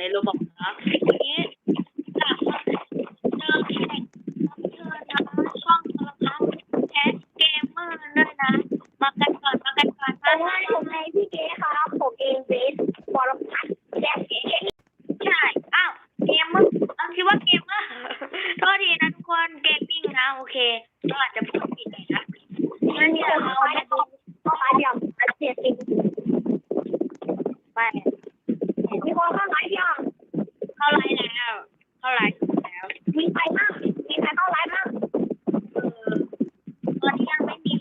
ในโรบอกนะทีนนี้จะมาเจอแขกรับเชิญนะช่องโทรทัศน์แคสเกมเมอร์ด้วยนะ มากันก่อนมากันก่อน ผมไงผมไงพี่เก๋ครับผมเองเบสบอลพัดแจ็คเก๋ ใช่อ้าวเกมเมอร์เอาคิดว่าเกมเมอร์ โทษทีนะทุกคนเกมมิ่งนะโอเคก็อาจจะพูดผิดหน่อยนะ มันมีคนเข้าไปก็ก็อาเดียมอาเซียสิง ไป มีคนเข้าไลฟ์ยัง เข้าไลน์แล้วเข้าไลน์แล้ว มีใครบ้างมีใครเข้าไลฟ์บ้าง เออตอนนี้ยังไม่มี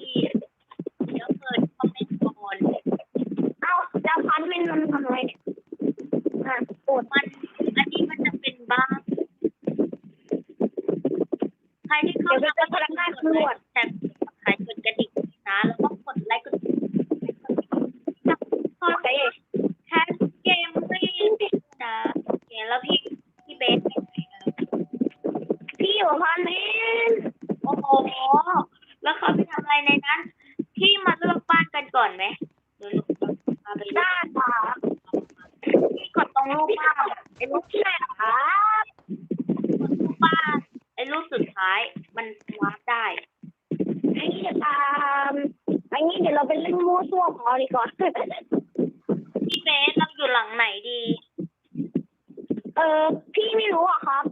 เดี๋ยวเปิดคอมเมนต์ก่อน เอาแล้วพันเป็นมันทำอะไรเนี่ยอะกด มันอันนี้มันจะเป็นบ้าใครที่เข้ามาก็จะกดไลค์แต่ใครกดกระดิ่งนะแล้วก็กดไลค์กดพอ โอเค แคสเกมไม่นะโอเคแล้วพี่พี่เบสเป็นไงอะ พี่อยู่พันนี้ โอ้โหแล้วเขาไปทำอะไรในนั้น พี่มาเลือกบ้านกันก่อนไหมเดี๋ยวลูกพาไปเลือก ได้ค่ะ พี่กดตรงรูปบ้าน ไอ้ลูกที่ไหนครับ กดรูปบ้านไอ้รูปสุดท้าย มันวาร์ปได้ ไอ้นี่จะตามอันนี้เดี๋ยวเราไปเล่นมั่วซั่วของเราดีกว่า พี่เบสเราอยู่หลังไหนดี เออพี่ไม่รู้อะครับ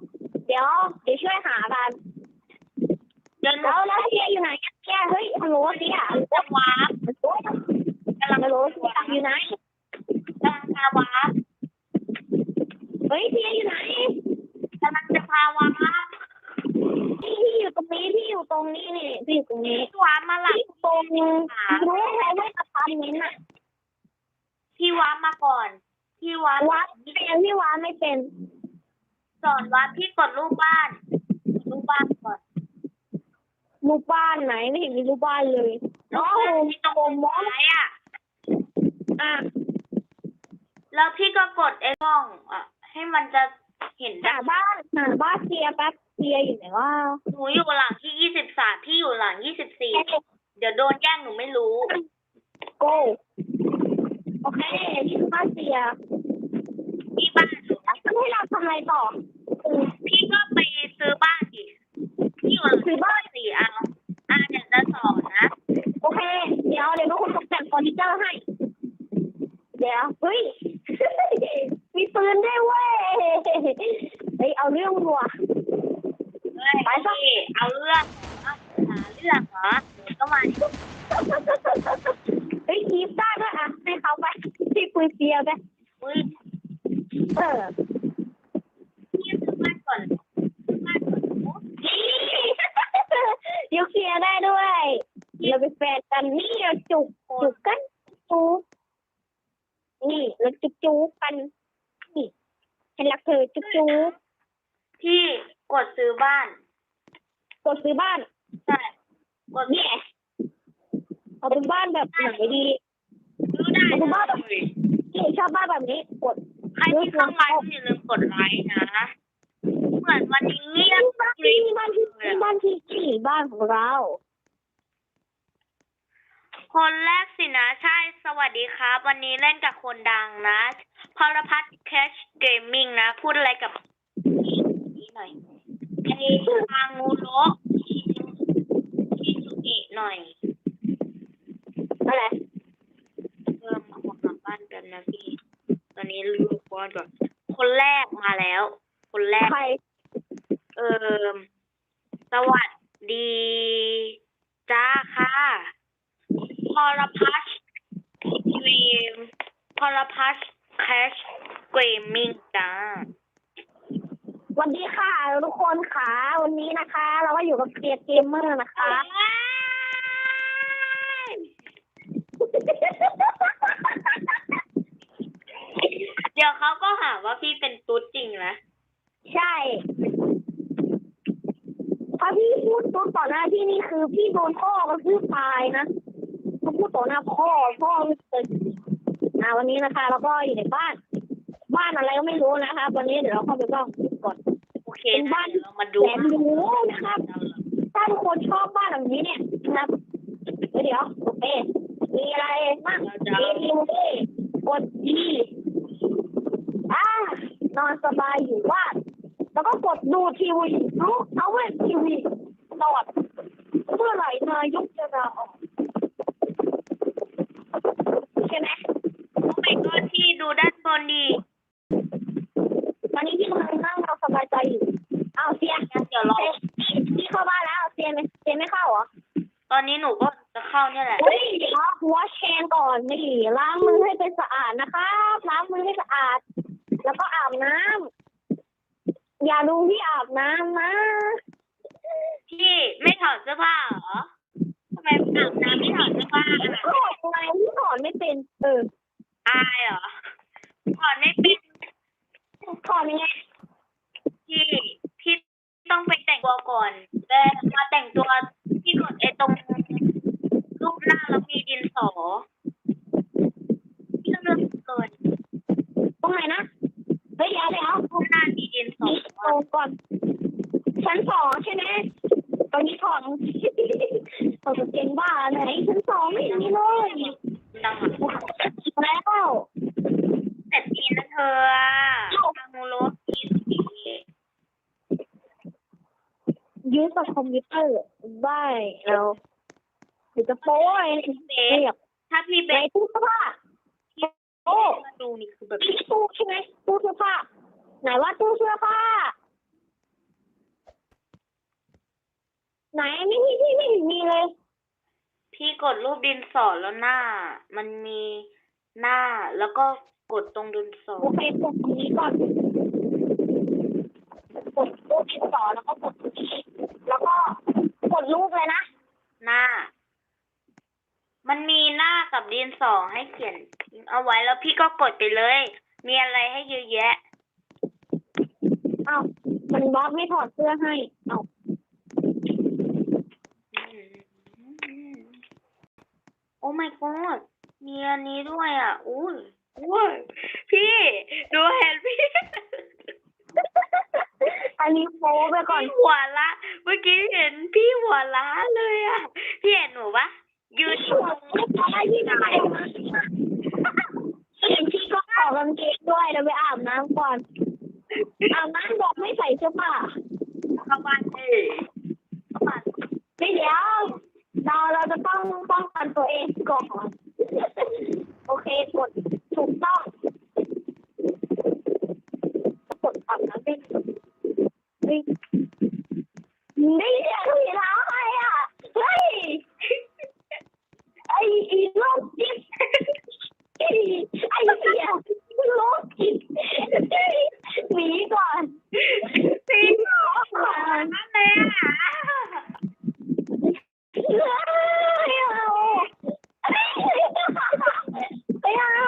เดี๋ยวเดี๋ยวช่วยหากัน เดิน แล้วแล้วเสียอยู่ไหนอะเสียเฮ้ยฮัลโหลเสีย จะวาร์ป กำลังฮัลโหลเสียอยู่ไหน กำลังจะวาร์ป เฮ้ยเสียอยู่ไหน กำลังจะพาวาร์ป พี่พี่อยู่ตรงนี้พี่อยู่ต รงนี้นี่พี่อยู่ตรงนี้พี่วาร์ปมาหลังพี่ตรงรู้อะไรไม่กระทำนี้นะพี่วาร์ปมาก่อน พี่วาร์ปวัดเป็นพี่วัดไม่เป็น สอนวาร์ปพี่กดรูปบ้านกดรูปบ้านก่อนรูปบ้านไหนไม่เห็นมีรูปบ้านเลยอ๋อโฮมที่ตรงโฮมมอสท้ายอะอะแล้วพี่ก็กดไอ้ช่องอะให้มันจะเห็นได้หาบ้านหาบ้านเสียแป๊บ เสียอยู่ไหนวะหนูอยู่หลังที่ยี่สิบสามพี่อยู่หลังยี่สิบสี่เดี๋ยวโดนแย่งหนูไม่รู้ โกโอเคนี่คือบ้านเสียพี่บ้านหนูแล้วให้เราทำอะไรต่อ พี่ก็ไปซื้อบ้านดิพี่อยู่หลังซื้อบ้านสี่เอาอะเดี๋ยวจะสอนนะ โอเค เดี๋ยวเดี๋ยวเป็นคนตกแต่งเฟอร์นิเจอร์ให้ เดี๋ยวเฮ้ยมีปืนได้เว้ยเฮ้ยเอาเรื่องว่ะ เฮ้ยพี่เอาเรื่องเหรอหาเรื่องเหรอก็มาเฮ้ยคีบได้ด้วยอะให้เขาไปที่ปืนเสียไปอุ้ยเออพี่ซื้อบ้าก่อนซื้อบ้าก่อนยกเสียได้ด้วยเราไปแฟนกันนี่เราจุกจุกกันจุกนี่เราจุกจุกกันนี่ฉันรักเธอจุกจุกพี่ กดซื้อบ้าน กดซื้อบ้านใช่กดเนี่ยเอาเป็นบ้านแบบไหนดีซื้อได้เอาเป็นบ้านแบบเลยนี่ชอบบ้านแบบนี้ กดใครที่เข้าไลฟ์อย่าลืมกดไลค์นะเหมือนวันนี้เงียบบ้านที่บ้านที่บ้านที่ที่บ้านของเรา คนแรกสินะ ใช่สวัสดีครับ วันนี้เล่นกับคนดังนะพรพัฒน์แคชเกมมิ่งนะ พูดอะไรกับนี่หน่อย ไอ้ทางงูโระชิซุเอะหน่อยอะไรเพิ่มมาขอบ้านกันนะพี่ ตอนนี้ลืมก่อนก่อนคนแรกมาแล้ว คนแรก ใคร เออสวัสดี จ้าค่ะพรพัชเกมพรพัชแคชเกมมิ่งจ้าส วัสดีค่ะทุกคนค่ะวันนี้นะคะ เราก็อยู่กับเกียร์เกมเมอร์นะคะเดี๋ยวเขาก็หาว่าพี่เป็นตุ๊ดจริงนะใช่ถ้าพี่พูดตัวต่อหน้าพี่นี่คือ พี่โดนพ่อกระทืบตายนะเขาพูดต่อหน้าพ่อพ่อเป็นอ่าวันนี้นะคะ เราก็อยู่ในบ้าน บ้านอะไรก็ไม่รู้นะคะวันนี้เดี๋ยวเราเข้าไปบ้างก่อนโอ เป็นบ้านเรามาดูแสนหรูนะครับถ้าทุกคนชอบบ้านหลังนี้เนี่ยนะครับเดี๋ยวโอเคมีอะไรบ้างมีทีมกดดีอ่านอนสบายอยู่บ้านแล้วก็กดดูทีวีรู้เอาเว้ทีวีตลอดเมื่อไหร่นายกจะลาออกใช่ไหมโอ้ไม่ก็ที่ดูด้านบนดี ตอนนี้พี่กำลังนั่งเราสบายใจอยู่อ้าวเสียงั้นเดี๋ยวรอพี่เข้าบ้านแล้วเสียไม่เสียไม่เข้าเหรอตอนนี้หนูก็จะเข้าเนี่ยแหละเฮ้ยเดี๋ยวหัวแชนก่อนนี่ล้างมือให้เป็นสะอาดนะครับล้างมือให้สะอาด แล้วก็อาบน้ำอย่าดูพี่อาบน้ำนะพี่ไม่ถอดเสื้อผ้าเหรอทำไมอาบน้ำไม่ถอดเสื้อผ้าอะถอดยังไงพี่ถอดไม่เป็น เอออายเหรอถอดไม่เป็นถอดยังไงพี่พี่ ต้องไปแต่งตัวก่อนแต่มาแต่งตัวพี่กดไอ้ตรงรูปหน้าแล้วมีดินสอพี่ต้องเลือกก่อนตรงไหนนะเฮ้ยเดี๋ยวเดี๋ยวรูปหน้ามีดินสอนี่โตก่อนชั้นสองใช่ไหมตอนนี้ถอดเราจะเก่งบ้าไหนชั้นสองไม่มีเลยดังอะแล้วเสร็จดีนะเธอทางรถดีสิ ยืดกับคอมพิวเตอร์ได้แล้วเดี๋ยวจะโป้ยเบเรียบถ้าพี่เบในสตู้เสื้อผ้าโอ้มาดูนี่คือแบบที่ตู้ใช่ไหมตู้เสื้อผ้าไหนว่าตู้เสื้อผ้า ไหนไม่มีที่ไม่เห็นมีเลย พี่กดรูปดินสอแล้วหน้า มันมีหน้าแล้วก็กดตรงดินสอโอเคกดตรงนี้ก่อน กดรูปที่สองแล้วก็กดตรงนี้แล้วก็กดรูปเลยนะหน้า มันมีหน้ากับดินสอให้เขียนเอาไว้แล้วพี่ก็กดไปเลย มีอะไรให้เยอะแยะเอ้ามันบล็อกไม่ถอดเสื้อให้เอ้าโอ้ my god มีอันนี้ด้วยอะ อุ้ยอุ้ยพี่ ดูเห็นพี่ อันนี้โป๊ไปก่อน พี่หัวละเมื่อกี้เห็นพี่หัวล้าเลยอะพี่เห็นหนูปะยืนหัวไม่พอที่ไหนเห็นพี่ก็ออกกางเกงด้วยแล้วไปอาบน้ำก่อนอาบน้ำบอกไม่ใส่เสื้อผ้าเข้าบ้านเออเข้าบ้านไม่เดี๋ยวเราเราจะต้องป้องกันตัวเองก่อน โอเคกดถูกต้องกดอาบน้ำไปนี่ นี่เดี๋ยวถุยเท้าใครอะเฮ้ยไอ้อีโรคจิตไอ้เหี้ยโรคจิตหนีก่อนพี่หนีก่อนนั่นเละไม่เอาไม่เอา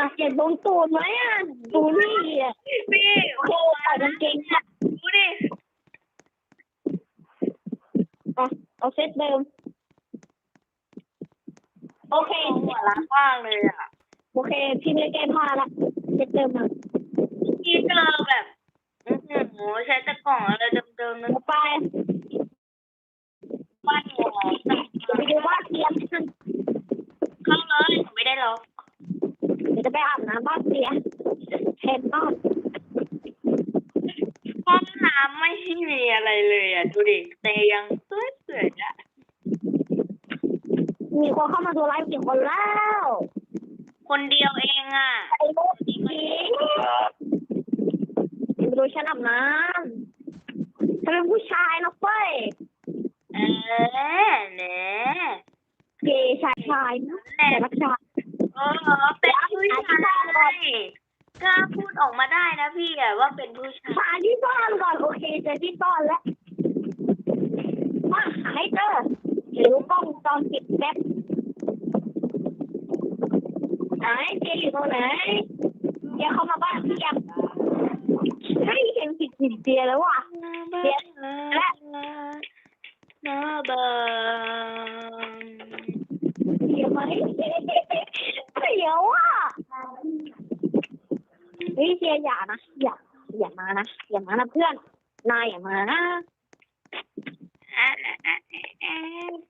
อะเก็บตรงตูดไหมอะดูนี่อะพี่โอ้โหใส่กางเกงอะดูดิอะเอาเซตเดิม โอเคหัวล้ามากเลยอะ โอเคพี่ไม่ได้แก้ผ้าละเซตเดิมมาพี่เจอแบบอื้อหือใช้ต่กล่องอะไรเดิมๆนึกเอาไปบ้านหัวไปดูว่าเตรียมกันเข้าเลยไม่ได้ล็อก จะไปอาบน้ำบ้านเสียแทนบ้านห้องน้ำไม่มีอะไรเลยอะดูดิเตียงสวยๆอะมีคนเข้ามาดูไลฟ์กี่คนแล้วคนเดียวเองอะไอ้ลูกจริงไปดูฉันอาบน้ำฉันเป็นผู้ชายนะเฟ้ยเออเนี่ยเกย์ชายชายนะแหละแต่รักชายเออเป็นผู้ชายกล้าพูดออกมาได้นะพี่อะว่าเป็นผู้ชายหาที่ซ่อนก่อนโอเคเจอที่ซ่อนแล้วมาหาให้เจอเดี๋ยวดูกล้องวงจรปิดแป๊บไหนเจอยู่ตรงไหนเจเข้ามาบ้านพี่ยังเฮ้ยเห็นผิดผิดเจียแล้วว่ะเดี๋ยวและนาบางเสีย ไหมเสียวอะเฮ้ยเชียอย่านะอย่าอย่ามานะอย่ามานะเพื่อนนายอย่ามานะ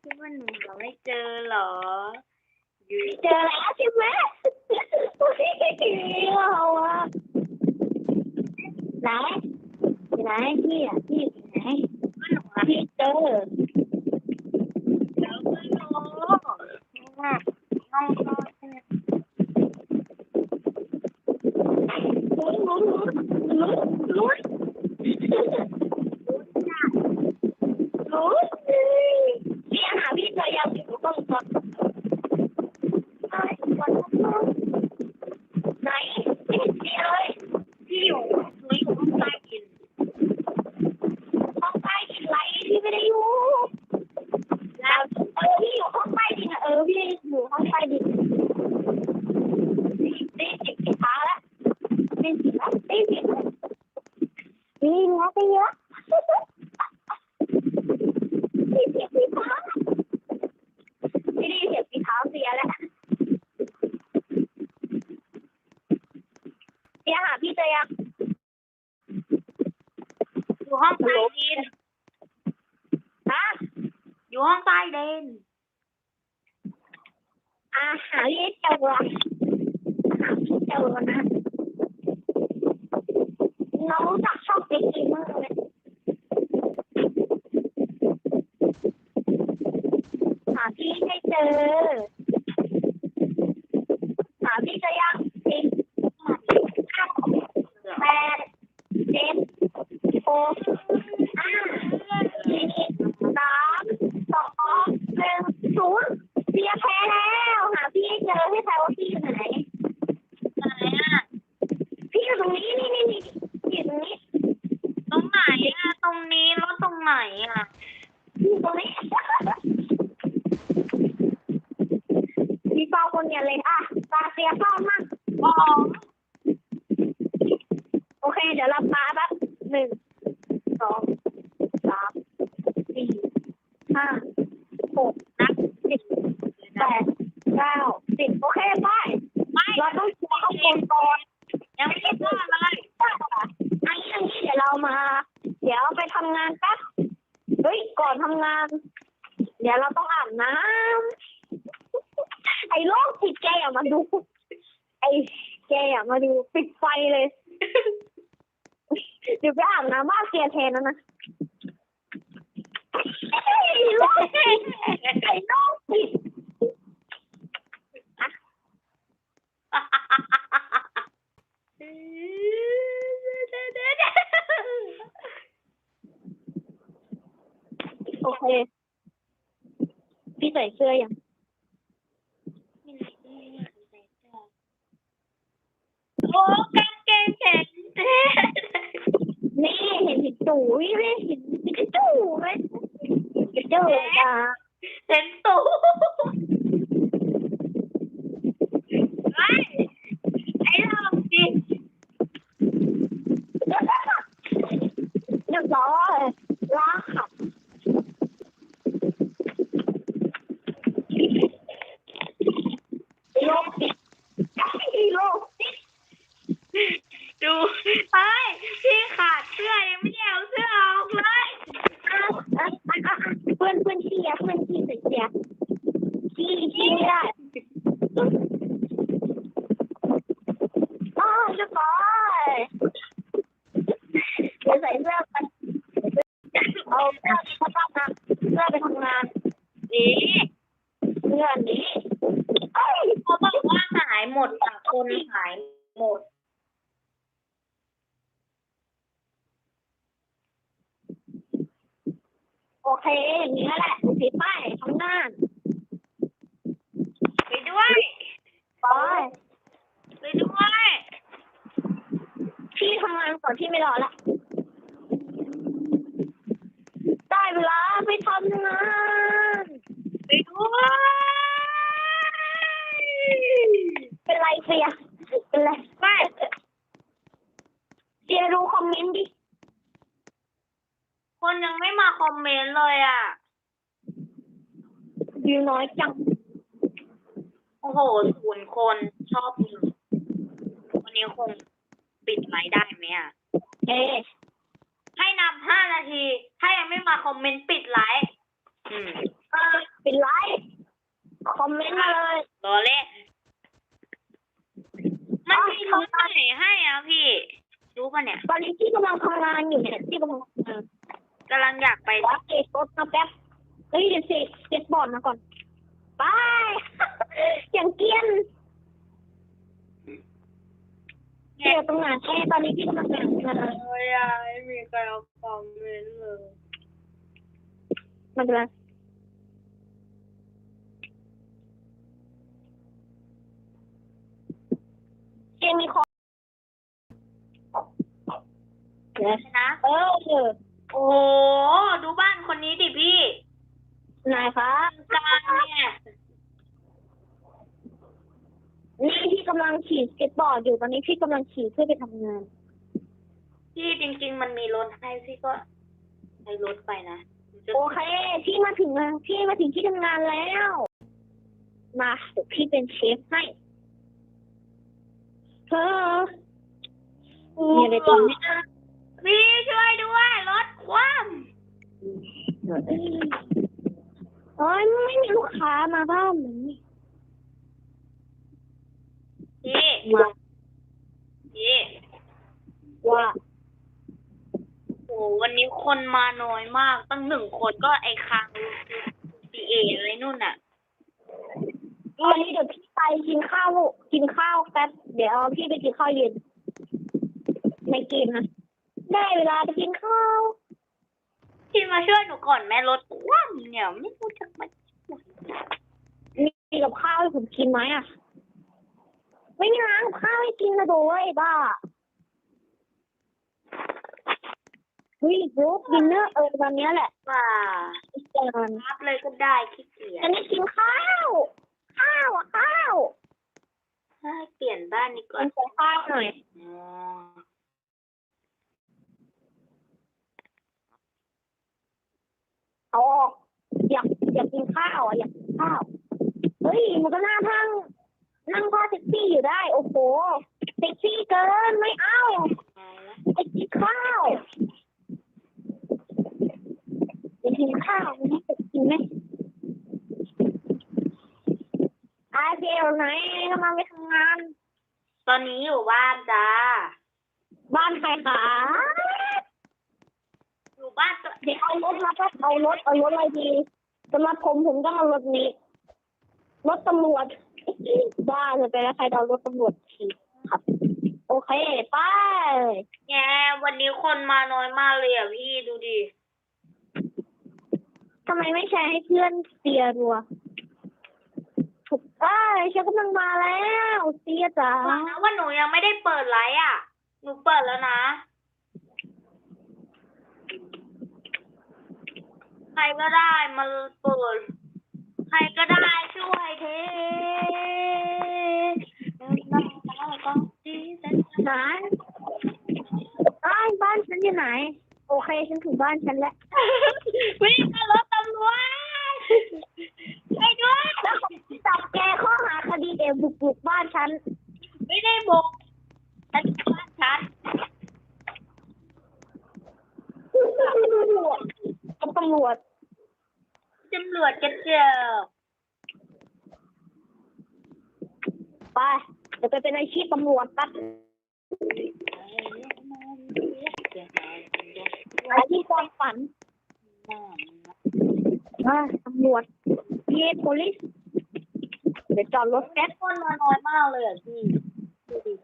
คิดว่าหนูเราไม่เจอเหรอ เจอแล้วใช่ไหมเราอะไหนไหนพี่อะพี่ไหนพี่เจอ เลยอะอยู่ห้องใต้ดินฮะอยู่ห้องใต้ดินอาหารที่เจอ พี่ตรงนี้ มีเป้าคนเดียวเลยอะปาเสียเป้ามั่งบอโอเค เดี๋ยวเราปลาแป๊บหนึ่งสองสามสี่ห้าหกนับสิบแปดเก้าสิบโอเคไป ไม่ เราต้องเชื่อข้างบนก่อน ค พี่ใส่เสื้อยังโอ้กางเกงแขนนี่เห็นเห็นตู่ไหมเห็นเห็นตู่ไหมเจ้าจ่า คอมเมนต์เลยอะวิวน้อยจัง โอ้โหศูนย์คนชอบวิววันนี้คงปิดไลฟ์ได้ไหมอะ เอ๊ให้นำห้านาที ถ้ายังไม่มาคอมเมนต์ปิดไลฟ์อืมอปิดไลฟ์คอมเมนต์มาเลยรอเล่นมันมีรู้ไหนให้อะพี่ รู้ป่ะเนี่ย ตอนนี้พี่กำลังทำงานอยู่เนี่ยพี่กำลังทำงาน กำลังอยากไปขอเก็บรถมาแป๊บเฮ้ยเดี๋ยวเสกเก็บบอร์ดมาก่อนไปอย่างเกียนเกี่ยวตรงไหนแค่ตอนนี้พี่กำลังทำงานไม่ได้มีใครเอาคอมเมนต์เลยไมันเป็นไรเกมมีคอเดี๋ยนะ เออ โอ้โหดูบ้านคนนี้ดิพี่นายครับกลางเนี่ย นี่พี่กำลังขี่สเก็ตบอร์ดอยู่ตอนนี้พี่กำลังขี่เพื่อไปทำงาน พี่จริง ๆ มันมีรถให้พี่ก็ใช้รถไปนะจะโอเค พี่มาถึงแล้วพี่มาถึงที่ทำงานแล้ว มาเดี๋ยวพี่เป็นเชฟให้เธอ มีอะไรตรงนี้นะพี่ช่วยด้วยรถ คว่เอ้ยไม่มีลูกค้ามาบ้านเหมือนนี่ำพี่มาพี่ว่าโอ้วันนี้คนมาน้อยมาก ตั้งหนึ่งคนก็ไอ้คางซีเออะไรนู่นน่ะตอนนี้เดี๋ยวพี่ไปกินข้าว กินข้าวแป๊บเดี๋ยวพี่ไปกินข้าวเย็นในเกมนะได้เวลาไปกินข้าว พี่มาช่วยหนูก่อนแม่รถคว่ำเนี่ยไม่รู้จะมามีกับข้าวให้ผมกินไหมอะ ไม่มีร้านกับข้าวให้กินนะโดยบ้าเฮ้ยบรูดินเนอร์เออวันนี้แหละป่าเจอกันรับเลยก็ได้ขี้เกียอัจนนี้กินข้าวข้าวอะข้าวให้เปลี่ยนบ้านดีกกิว่านใส่ข้าวหน่อย อ๋อ เอาออกอยากอยากกินข้าวอะอยากกินข้าว เฮ้ยมันก็น่าทั้งนั่งผ้าเซ็กซี่อยู่ได้ โอ้โหเซ็กซี่เกินไม่เอาเอาละไปกินข้าวไปกินข้าววันนี้จะกินไหมอาเดียวไหนกำลังไปทำงาน ตอนนี้อยู่บ้านจ้า บ้านใครคะอยู่บ้านตัวเดี๋ยวเอารถมาก็ เอารถเอารถอะไรดีสำหรับผมผมต้องเอารถนี้ รถตำรวจ บ้าเลยไปแล้วใครจะเอารถตำรวจขี่ครับ โอเคไปแงวันนี้คนมาน้อยมากเลยอะพี่ดูดิทำไมไม่แชร์ให้เพื่อนเสียรัวถูกเอ้ยฉันกำลังมาแล้วเสียจ๋าบอกนะว่าหนูยังไม่ได้เปิดไลฟ์อะ หนูเปิดแล้วนะ ใค รก็ได้มาเปิด ใครก็ได้ช่วยเทไหนบ้านบ้านฉันอยู่ไหน โอเคฉันถึงบ้านฉันแล้ววิ่งกับรถตำรวจไปด้วยแล้วจับแกข้อหาคดีเอบุกบุกบ้านฉัน ไม่ได้บุกฉันอยู่บ้านฉันตำรวจตำรวจตำรวจจะเจอไปเดี๋ยวไปเป็นอาชีพตำรวจตัดอาชีพความฝันอ่าตำรวจเย police เดี๋ยวจอดรถแก๊สคนมาน้อยมากเลยอะพี่ดูดิ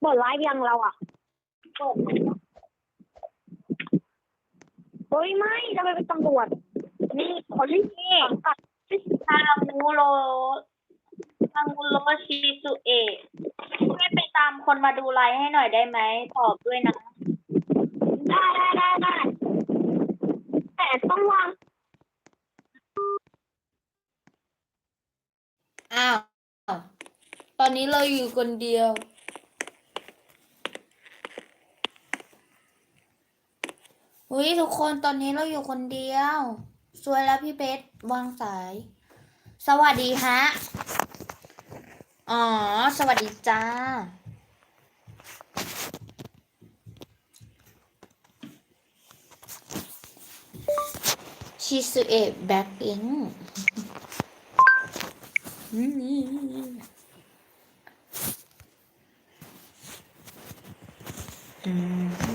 เปิดไลฟ์ยังเราอะเปิดเฮ้ยไม่เราไปเป็นตำรวจนี่ police นี่สังกัดทางมูโรทางมูโรชิสุเอะช่วยไปตามคนมาดูไลฟ์ให้หน่อยได้ไหมตอบด้วยนะ ได้ได้ได้ได้แต่ต้องวางอ้าว ตอนนี้เราอยู่คนเดียว อุ้ยทุกคนตอนนี้เราอยู่คนเดียว สวยแล้วพี่เบสวางสาย สวัสดีฮะ อ๋อ สวัสดีจ้า ชิซุเอะแบ็คพิงง่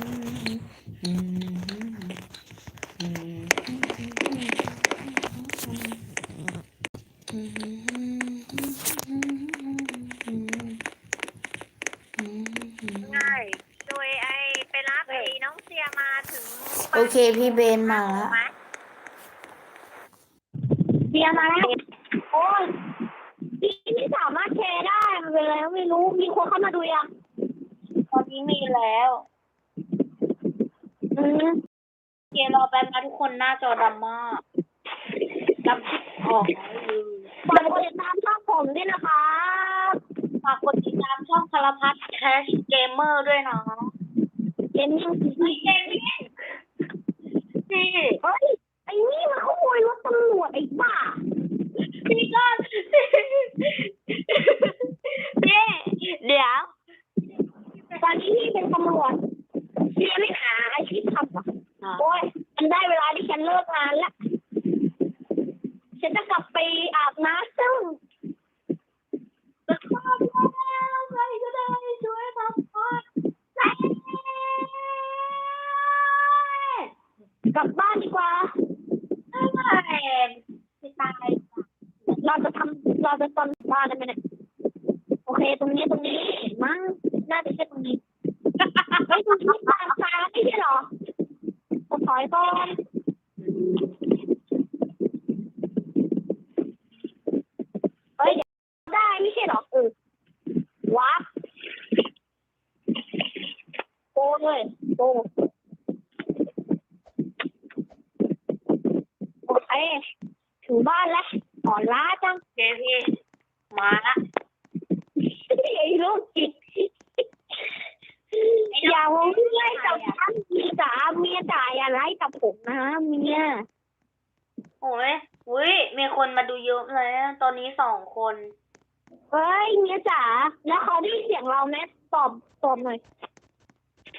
พี่เบนมาแล้วเบียร์มาแล้วโอ้ยพี่ไม่สามารถแชร์ได้มันเป็นอะไรก็ไม่รู้ มีคนเข้ามาดูยังตอนนี้มีแล้ว อืมเกมรอแป๊บนะทุกคนหน้าจอดำมากดำออกเลยฝากกดติดตามช่องผมด้วยนะครับฝากกดติดตามช่องคาราพัทแคชเกมเมอร์ด้วยนะเกมมิ่งซีไม่เกมนี่พี่ เฮ้ยไอ้นี่มันขโมยรถตำรวจไอ้บ้า พี่ก็พี่เดี๋ยว นี้พี่เป็นตำรวจพี่ไม่หาอาชีพทำอะโอ้ยมันได้เวลาที่ฉันเลิกงานแล้วฉันจะกลับไปอาบน้ำซึ่งใครก็ได้ช่วยทำก่อนกลับบ้านดีกว่าไม่ตายเราจะทำเราจะตอนบ้านได้ไหมเนี่ยโอเค ตรงนี้ตรงนี้มั้งน่าจะใช่ตรงนี้ไอ้ยตรงนี้ตามทางไม่ใช่เหรอผมถอยก่อนเฮ้ยเดี๋ยวได้ไม่ใช่เหรอเออวับโกเลยโกโอเคถึงบ้านแล้วอ่อนล้าจัง เจพี่ มาละไอ้ลูกจิตอย่ามาเมื่อยกับฉันเมียจ๋าเมียจ๋าอย่าไล่กับผมนะเมียโอ้ยอุ้ยมีคนมาดูเยอะเลยนะตอนนี้สองคน เฮ้ยเมียจ๋าแล้วเขาได้ยินเสียงเราไหมตอบตอบหน่อย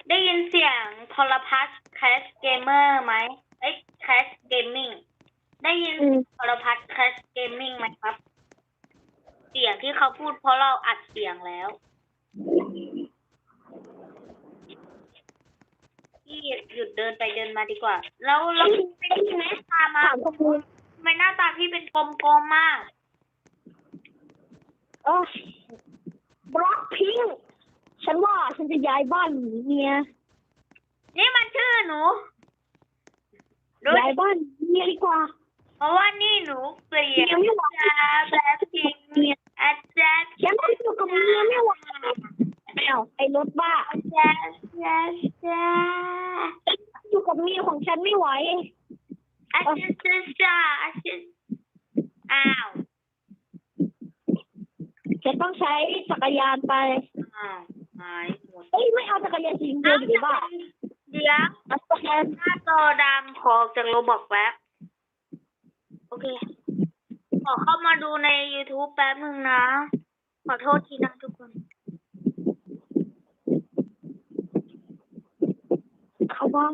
ได้ยินเสียงโทรพัฒน์แคชเกมเมอร์ไหมเอ้ยแคชเกมมิ่งได้ยินอืมโทรพัฒน์แคชเกมมิ่งไหมครับ เสียงที่เขาพูดเพราะเราอัดเสียงแล้วพี่หยุดเดินไปเดินมาดีกว่า แล้วแล้วได้ยินไหมตามาถามขอบคุณทำไมหน้าตาพี่เป็นกลมๆมาก เออบล็อกพิงฉันว่าฉันจะย้ายบ้านหนีเมียนี่มันชื่อหนูดูย้ายบ้านหนีเมียดีกว่า เพราะว่านี่หนูเปลี่ยนเมียไม่ไหว จาแบบจริงเมียอาจารย์ฉันต้องอยู่กับเมียไม่ไหวแมวไอ้รถบ้าอาจารย์อาจารย์อาจารย์อยู่กับเมียของฉันไม่ไหว อาจารย์อาจารย์อาจารย์อ้าวฉันต้องใช้จักรยานไปอ้าวหายหมดเอ้ยไม่เอาจักรยานสีชมพูดีบ้าเดี๋ยวเอาจักรยานหน้าจอดำขอจากโรบอกแป๊บโอ เค ขอเข้ามาดูใน YouTube แป๊บหนึ่งนะ ขอโทษทีนะทุกคน เขาบ้าง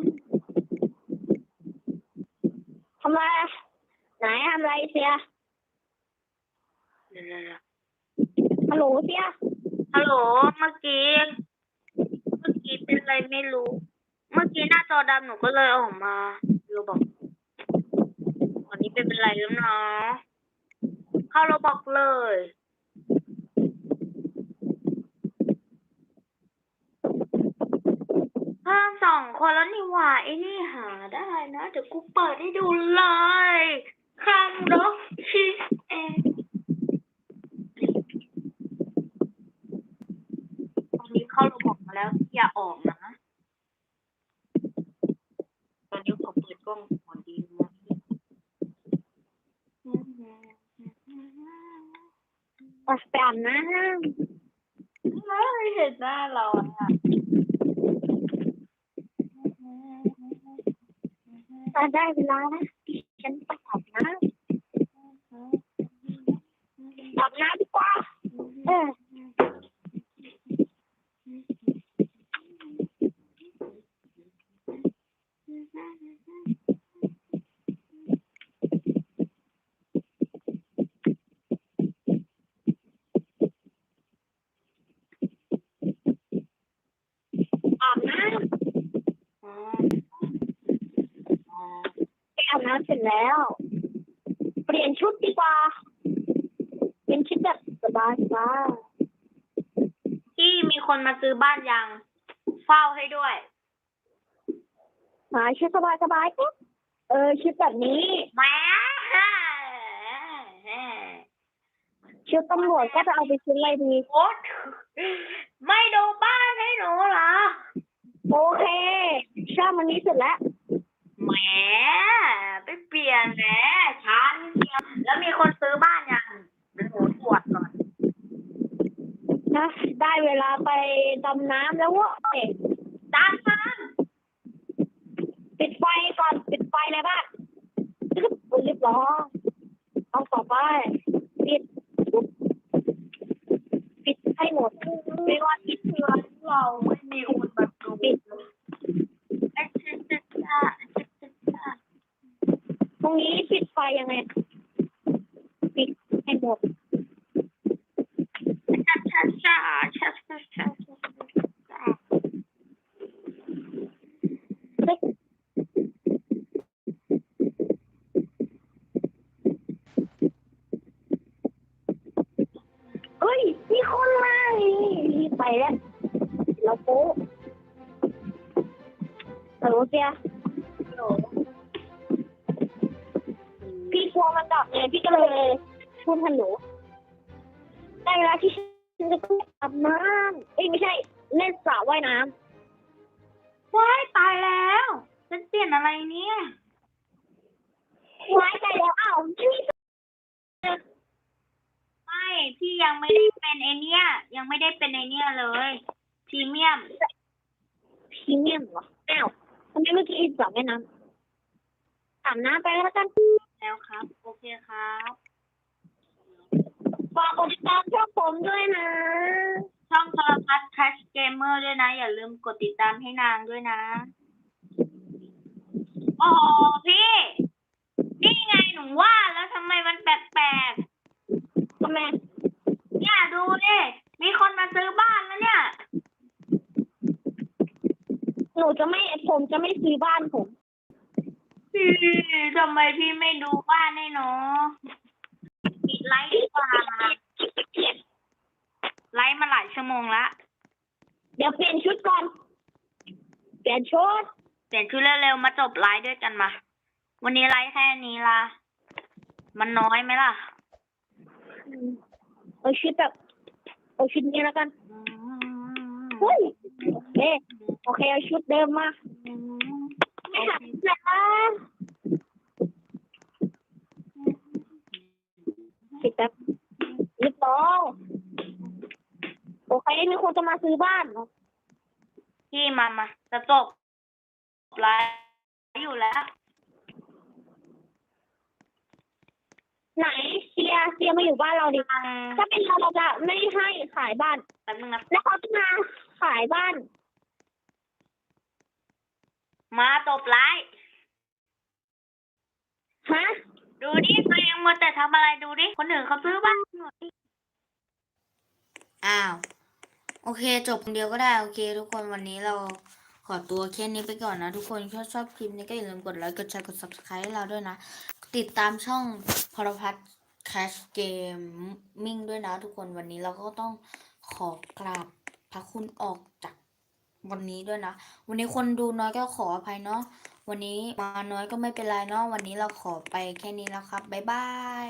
ทำไรไหนทำไรเสียเดี๋ยวๆฮัลโหลเสียๆฮัลโหล เมื่อกี้ เมื่อกี้เป็นอะไรไม่รู้ เมื่อกี้หน้าจอดำหนูก็เลยออกมาโรบอก วันนี้เป็นไรแล้วเนาะเข้าโราบอกเลยเพิ่มสองคนแล้วนี่หว่าไอ้นี่หาได้นะเดี๋ยวกูเปิดให้ดูเลยคังรกชีสเองตอนนี้เข้าเระบบมาแล้วอย่าออกนะ ตอนนี้ขอเปิดกล้องก่อนดีไหม ไปไปอาบน้ไม่เห็นหน้าเราอะำมาได้เวลานะฉันไปอาบน้ำอาบน้ำดีกว่า เอออาบน้ น้ำเสร็จแล้ว เปลี่ยนชุดดีกว่า เป็นชุดแบบสบายสบาย ที่มีคนมา ซื้อบ้านยังเฝ้าให้ด้วยหาชุดสบายสบายปุ๊บเออชุดแบบนี้แหม่ชุดตำรวจก็จะเอาไปชุดอะไรดี โอ๊ตไม่ดูบ้านให้หนูเหรอ โอเคชามันนี้เสร็จแล้ว แหมไปเปลี่ยนแหมช้านิดเดียวแล้วมีคนซื้อบ้านยังเดี๋ยวหนูตรวจก่อน นะ ได้เวลาไป ดำน้ำแล้วเด็ก ตามมา ปิดไฟก่อน ปิดไฟในบ้านปึ๊บเรียบร้อยเอาต่อไป ปิดปุ๊บปิดให้หมด ไม่ว่าที่เพื่อนเราไม่มีคนมาดู ปิด ไอ้ชิชิจ้าชิชิจ้า ตรงนี้ปิดไฟยังไง ปิดให้หมด ชาชาชาชาชาชาชา เฮ้ย มีคนมานี่ไปแล้ว เราโป๊ะฮัลโหลเสียฮัลโหลพี่กลัวมันดับไงพี่ก็เลยพูดฮัลโหลได้เวลาที่ฉันจะต้องอาบน้ำเอ้ยไม่ใช่ เล่นสระว่ายน้ว้ายตายแล้วฉันเปลี่ยนอะไรเนี่ยำว้ายใจแล้วอ้าวพี่ไม่พี่ยังไม่ได้เป็นไอเนี้ยยังไม่ได้เป็นไอเนี้ยเลย พรีเมียมพรีเมียมเหรออ้าวทำไมเมื่อกี้สระว่ายน้ำอาบน้ำไปแล้วกันแล้วครับ โอเคครับฝากกดติดตามช่องผมด้วยนะ ช่องโทรทัศน์ Crash Gamer ด้วยนะ อย่าลืมกดติดตามให้นางด้วยนะ โอ้โหพี่ นี่ไงหนูว่าแล้วทำไมมันแปลกทำไม ๆเนี่ยดูดิมีคนมาซื้อบ้านแล้วเนี่ย หนู จะไม่ผมจะไม่ซื้อบ้านผมพี่ทำไมพี่ไม่ดูบ้านให้หนูปิดไลฟ์ดีกว่าไลฟ์มาหลายชั่วโมงละเดี๋ยวเปลี่ยนชุดก่อนเปลี่ยนชุดเปลี่ยนชุดเร็วๆมาจบไลฟ์ด้วยกันมา วันนี้ไลฟ์แค่นี้ละมันน้อยไหมล่ะเอาชุดแบบเอาชุดนี้แล้วกันอืมเฮ้ยเอ๊ะ โอเคเอาชุดเดิมมาไม่หันนะปิดแบบรีบร้อยโอเคมีคนจะมาซื้อบ้านเหรอพี่มามาจะจบไลฟ์อยู่แล้ว ไหนเสียเสียมาอยู่บ้านเราดิฟังถ้าเป็นเราเราจะไม่ให้ขายบ้านแป๊บนึงนะแล้วเขาจะมาขายบ้าน มาจบไลฟ์ฮะดูดิตัวเองมัวแต่ทำอะไรดูดิคนอื่นเขาซื้อบ้านหมดอ้าว โอเค จบคนเดียวก็ได้ โอเค ทุกคนวันนี้เราขอตัวแค่นี้ไปก่อนนะ ทุกคนถ้าชอบคลิปนี้ก็อย่าลืมกดไลค์กดแชร์กด subscribe ให้เราด้วยนะ ติดตามช่องพรพัฒน์ Cash Gaming ด้วยนะ ทุกคนวันนี้เราก็ต้องขอกราบพระคุณออกจาก วันนี้ด้วยนะ วันนี้คนดูน้อยก็ขออภัยเนาะ วันนี้มาน้อยก็ไม่เป็นไรเนาะ วันนี้เราขอไปแค่นี้แล้วครับ บ๊ายบาย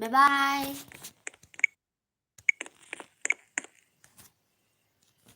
บ๊ายบาย